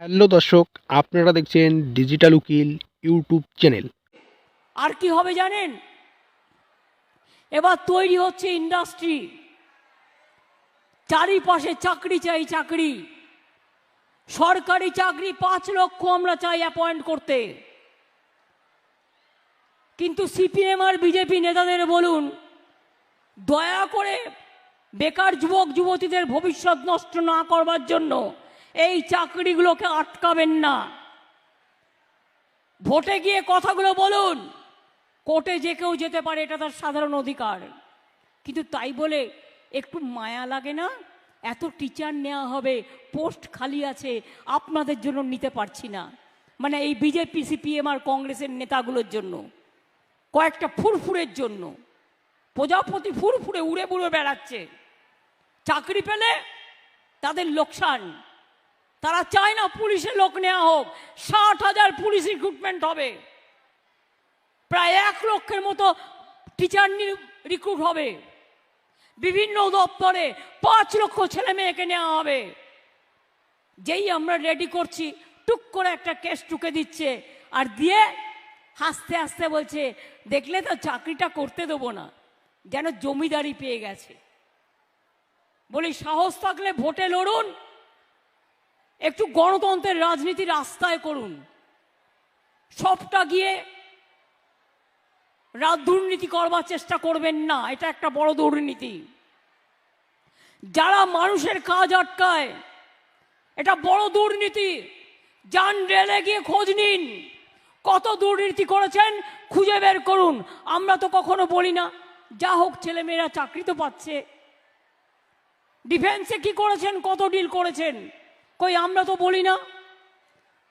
Hello দর্শক, আপনারা দেখছেন ডিজিটাল উকিল ইউটিউব চ্যানেল আর কি হবে জানেন? এবার তৈরি হচ্ছে ইন্ডাস্ট্রি চারিপাশে চাকরি চাই চাকরি। সরকারি চাকরি পাঁচ লক্ষ আমরা চাই অ্যাপয়েন্ট করতে। কিন্তু সিপিএম আর বিজেপি নেতাদের বলুন, দয়া করে বেকার যুবক, যুবতীদের ভবিষ্যৎ নষ্ট না করবার জন্য এই চাকরিগুলোকে আটকাবেন না। ভোটে গিয়ে কথাগুলো বলুন। কোর্টে যে কেউ যেতে পারে, এটা তার সাধারণ অধিকার। কিন্তু তাই বলে একটু মায়া লাগে না? এত টিচার নেওয়া হবে, পোস্ট খালি আছে, আপনাদের জন্য নিতে পারছি না। মানে এই বিজেপি, সিপিএম আর কংগ্রেসের নেতাগুলোর জন্য। কয়েকটা ফুরফুরের জন্য। প্রজাপতি ফুরফুরে উড়ে বুড়ে বেড়াচ্ছে। চাকরি পেলে তাদের লোকসান। তারা চায় না পুলিশে লোক নেওয়া হোক। ষাট হাজার পুলিশ রিক্রুটমেন্ট হবে। প্রায় এক লক্ষের মতো টিচার রিক্রুট হবে। বিভিন্ন দপ্তরে পাঁচ লক্ষ ছেলে মেয়েকে নেওয়া হবে। যেই আমরা রেডি করছি, টুক করে একটা কেস টুকে দিচ্ছে আর দিয়ে হাসতে হাসতে বলছে, দেখলে তো চাকরিটা করতে দেবো না, যেন জমিদারি পেয়ে গেছে। বলি, সাহস থাকলে ভোটে লড়ুন একটু গণতন্ত্রের রাজনীতি রাস্তায় করুন। সবটা গিয়ে রাত দুর্নীতি করবার চেষ্টা করবেন না, এটা একটা বড় দুর্নীতি। যারা মানুষের কাজ আটকায়, এটা বড় দুর্নীতি। যান রেলে গিয়ে খোঁজ নিন, কত দুর্নীতি করেছেন, খুঁজে বের করুন। আমরা তো কখনো বলি না, যা হোক ছেলেমেয়েরা চাকরি তো পাচ্ছে। ডিফেন্সে কি করেছেন, কত ডিল করেছেন? কই আমরা তো বলি না।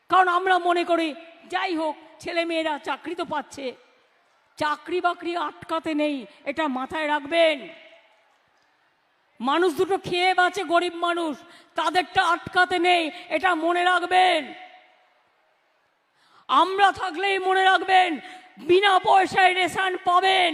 কারণ আমরা মনে করি, যাই হোক ছেলে মেয়েরা চাকরি তো পাচ্ছে। চাকরি বাকরি আটকাতে নেই, এটা মাথায় রাখবেন। মানুষ দুটো খেয়ে বাঁচে, গরিব মানুষ। তাদেরটা আটকাতে নেই, এটা মনে রাখবেন। আমরা থাকলেই মনে রাখবেন, বিনা পয়সায় রেশন পাবেন।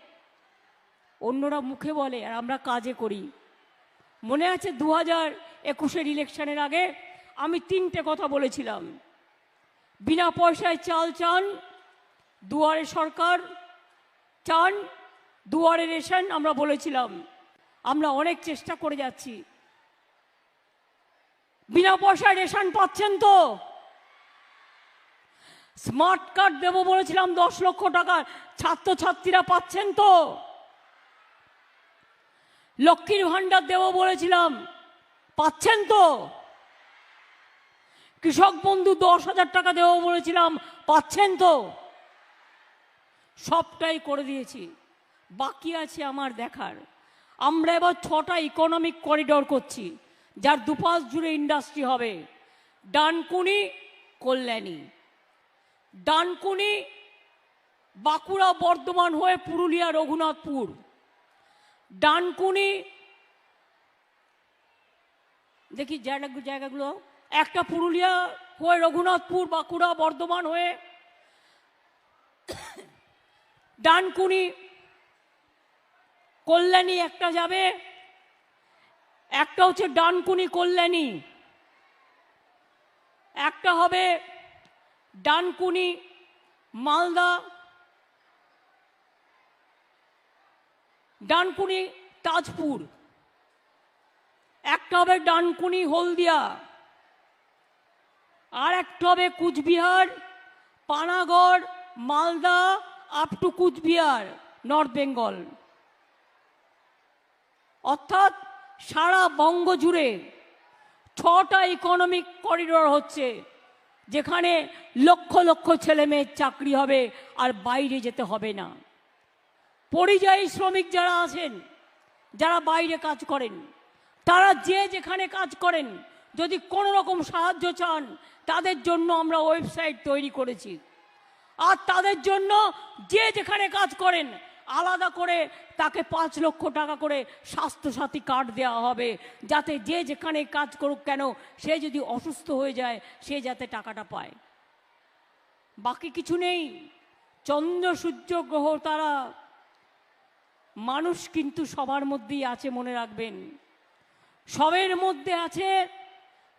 অন্যরা মুখে বলে, আর আমরা কাজে করি। মনে আছে দু হাজার একুশের ইলেকশনের আগে আমি তিনটে কথা বলেছিলাম। বিনা পয়সায় চাল চান, দুয়ারে সরকার চান, দুয়ারে রেশন আমরা বলেছিলাম। আমরা অনেক চেষ্টা করে যাচ্ছি। বিনা পয়সায় রেশন পাচ্ছেন তো? স্মার্ট কার্ড দেবো বলেছিলাম দশ লক্ষ টাকা। ছাত্রছাত্রীরা পাচ্ছেন তো? লক্ষ্মীর ভাণ্ডার দেবো বলেছিলাম। পাচ্ছেন তো? কৃষক বন্ধু দশ হাজার টাকা দেবো বলেছিলাম। পাচ্ছেন তো? সবটাই করে দিয়েছি। বাকি আছে আমার দেখার। আমরা এবার ছটা ইকোনমিক করিডোর করছি, যার দুপাশ জুড়ে ইন্ডাস্ট্রি হবে। ডানকুনি, কল্যাণী। ডানকুনি, বাঁকুড়া বর্ধমান হয়ে পুরুলিয়া রঘুনাথপুর। ডানকুনি দেখি জায়গা জায়গাগুলো। একটা পুরুলিয়া হয়ে রঘুনাথপুর বাঁকুড়া বর্ধমান হয়ে ডানকুনি কল্যাণী একটা যাবে। একটা হচ্ছে ডানকুনি কল্যাণী। একটা হবে ডানকুনি মালদা। ডানকুনি তাজপুর। একটা হবে ডানকুনি হলদিয়া, আর একটা হবে Cooch Behar, Panagarh, Malda up to Cooch Behar north Bengal অর্থাৎ সারা বঙ্গ জুড়ে ছটা ইকোনমিক করিডোর হচ্ছে, যেখানে লক্ষ লক্ষ ছেলে মেয়ের চাকরি হবে আর বাইরে যেতে হবে না। পরিযায়ী শ্রমিক যারা আছেন, যারা বাইরে কাজ করেন, তারা যে যেখানে কাজ করেন, যদি কোনো রকম সাহায্য চান, তাদের জন্য আমরা ওয়েবসাইট তৈরি করেছি। আর তাদের জন্য যে যেখানে কাজ করেন, আলাদা করে তাকে পাঁচ লক্ষ টাকা করে স্বাস্থ্যসাথী কার্ড দেওয়া হবে, যাতে যে যেখানে কাজ করুক কেন, সে যদি অসুস্থ হয়ে যায়, সে যাতে টাকাটা পায়। বাকি কিছু নেই। চন্দ্র সূর্য গ্রহ তারা মানুষ কিন্তু সবার মধ্যেই আছে, মনে রাখবেন। সবের মধ্যে আছে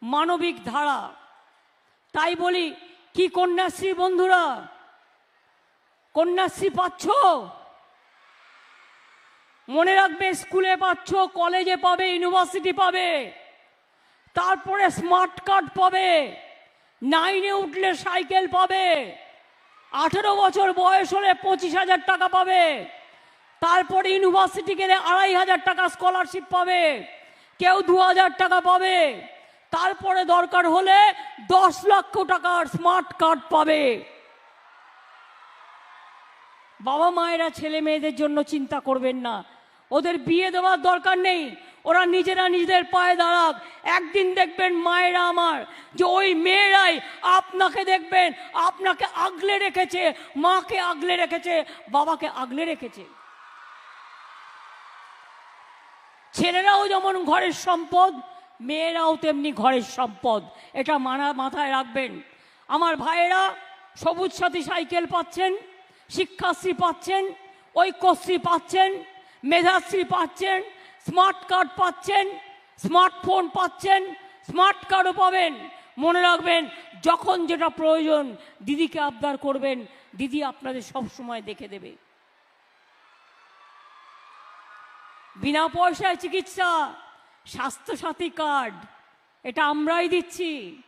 মানবিক ধারা। তাই বলি, কি কন্যাশ্রী বন্ধুরা? কন্যাশ্রী পাচ্ছ? মনে রাখবে, স্কুলে পাচ্ছ, কলেজে পাবে, ইউনিভার্সিটি পাবে। তারপরে স্মার্ট কার্ড পাবে। নাইনে উঠলে সাইকেল পাবে। আঠেরো বছর বয়স হলে পঁচিশ হাজার টাকা পাবে। তারপরে ইউনিভার্সিটি গেলে আড়াই হাজার টাকা স্কলারশিপ পাবে, কেউ দু হাজার টাকা পাবে। তারপরে দরকার হলে দশ লক্ষ টাকার স্মার্ট কার্ড পাবে। বাবা মায়েরা ছেলে মেয়েদের জন্য চিন্তা করবেন না। ওদের বিয়ে দেওয়ার দরকার নেই। ওরা নিজেরা নিজেদের পায়ে দাঁড়াক। একদিন দেখবেন মায়েরা আমার যে ওই মেয়েরাই আপনাকে দেখবেন, আপনাকে আগলে রেখেছে, মাকে আগলে রেখেছে, বাবাকে আগলে রেখেছে। ছেলেরাও যেমন ঘরের সম্পদ, মেয়েরাও তেমনি ঘরের সম্পদ। এটা মানা, মাথায় রাখবেন। আমার ভাইয়েরা সবুজ সাথী সাইকেল পাচ্ছেন, শিক্ষাশ্রী পাচ্ছেন, ঐক্যশ্রী পাচ্ছেন, মেধাশ্রী পাচ্ছেন, স্মার্ট কার্ড পাচ্ছেন স্মার্টফোন পাচ্ছেন, স্মার্ট কার্ডও পাবেন। মনে রাখবেন, যখন যেটা প্রয়োজন দিদিকে আবদার করবেন, দিদি আপনাদের সব সময় দেখে দেবে। বিনা পয়সায় চিকিৎসা, স্বাস্থ্যসাথী কার্ড, এটা আমরাই দিচ্ছি।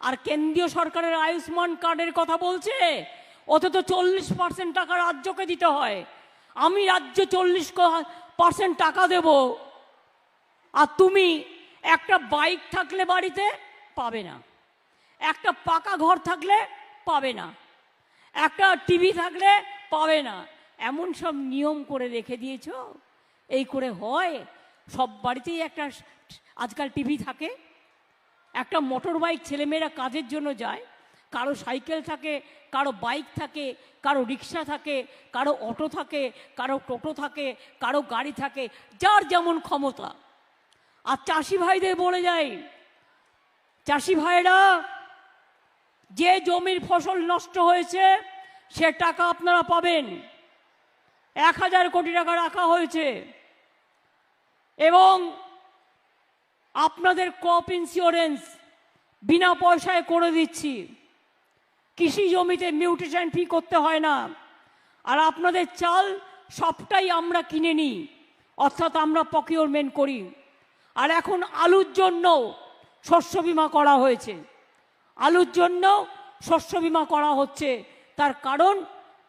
আর কেন্দ্রীয় সরকারের আয়ুষ্মান কার্ডের কথা বলছে, অথচ চল্লিশ পার্সেন্ট টাকা রাজ্যকে দিতে হয়। আমি রাজ্য চল্লিশ পার্সেন্ট টাকা দেব। আর তুমি একটা বাইক থাকলে বাড়িতে পাবে না। একটা পাকা ঘর থাকলে পাবে না। একটা টিভি থাকলে পাবে না। এমন সব নিয়ম করে রেখে দিয়েছ। এই করে হয়? সব বাড়িতেই একটা আজকাল টিভি থাকে। একটা মোটর বাইক ছেলেমেয়েরা কাজের জন্য যায়। কারও সাইকেল থাকে, কারও বাইক থাকে, কারও রিক্সা থাকে, কারও অটো থাকে, কারও টোটো থাকে, কারও গাড়ি থাকে, যার যেমন ক্ষমতা। আর চাষি ভাইদের বলে যায় চাষি ভাইরা, যে জমির ফসল নষ্ট হয়েছে, সে টাকা আপনারা পাবেন। এক হাজার কোটি টাকা রাখা হয়েছে। এবং আপনাদের ক্রপ ইন্স্যুরেন্স বিনা পয়সায় করে দিচ্ছি। কৃষি জমিতে মিউটেশন ফি করতে হয় না। আর আপনাদের চাল সবটাই আমরা কিনে নিই, অর্থাৎ আমরা প্রকিউরমেন্ট করি। আর এখন আলুর জন্য শস্য বিমা করা হয়েছে। আলুর জন্য শস্য বিমা করা হচ্ছে, তার কারণ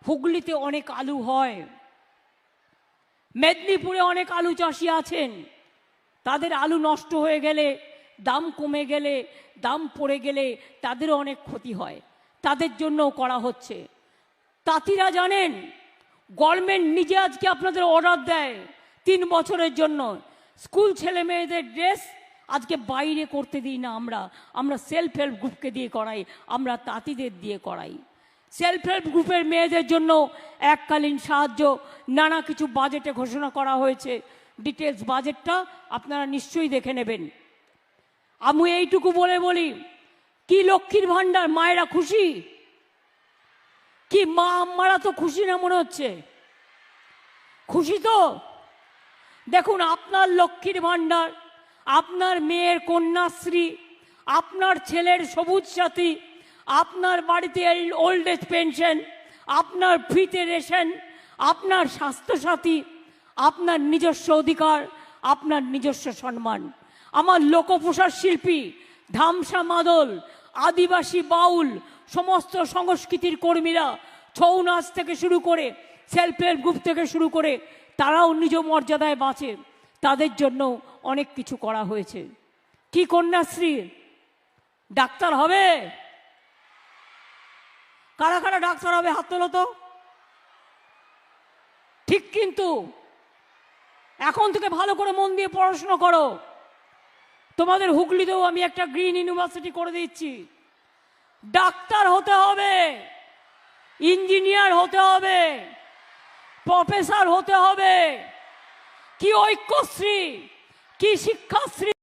হুগলিতে অনেক আলু হয়। মেদিনীপুরে অনেক আলু চাষি আছেন। তাদের আলু নষ্ট হয়ে গেলে, দাম কমে গেলে, দাম পড়ে গেলে তাদেরও অনেক ক্ষতি হয়। তাদের জন্যও করা হচ্ছে। তাঁতিরা জানেন, গভর্নমেন্ট নিজে আজকে আপনাদের অর্ডার দেয় তিন বছরের জন্য। স্কুল ছেলে মেয়েদের ড্রেস আজকে বাইরে করতে দিই না আমরা। আমরা সেলফ হেল্প গ্রুপকে দিয়ে করাই, আমরা তাঁতিদের দিয়ে করাই। সেলফ হেল্প গ্রুপের মেয়েদের জন্য এককালীন সাহায্য, নানা কিছু বাজেটে ঘোষণা করা হয়েছে। ডিটেলস বাজেটটা আপনারা নিশ্চয়ই দেখে নেবেন। আমি এইটুকু বলে বলি, কি লক্ষ্মীর ভাণ্ডার, মায়েরা খুশি? কি মা আম্মারা তো খুশি না মনে হচ্ছে? খুশি তো? দেখুন, আপনার লক্ষ্মীর ভাণ্ডার, আপনার মেয়ের কন্যাশ্রী, আপনার ছেলের সবুজ সাথী আপনার বাড়িতে ওল্ড এজ পেনশন আপনার ফ্রিতে রেশন, আপনার স্বাস্থ্যসাথী, আপনার নিজস্ব অধিকার, আপনার নিজস্ব সম্মান। আমার লোকপ্রসার শিল্পী, ধামসা মাদল, আদিবাসী বাউল, সমস্ত সংস্কৃতির কর্মীরা ছৌ নাচ থেকে শুরু করে সেলফ হেল্প গ্রুপ থেকে শুরু করে, তারাও নিজ মর্যাদায় বাঁচে। তাদের জন্য অনেক কিছু করা হয়েছে। কি কন্যাশ্রী? ডাক্তার হবে? কারা কারা ডাক্তার হবে হাত তোলো তো। ঠিক কিন্তু এখন থেকে ভালো করে মন দিয়ে পড়াশুনো করো। তোমাদের হুগলিতেও আমি একটা গ্রিন ইউনিভার্সিটি করে দিচ্ছি। ডাক্তার হতে হবে, ইঞ্জিনিয়ার হতে হবে, প্রফেসর হতে হবে। কি ঐক্যশ্রী, কি শিক্ষাশ্রী?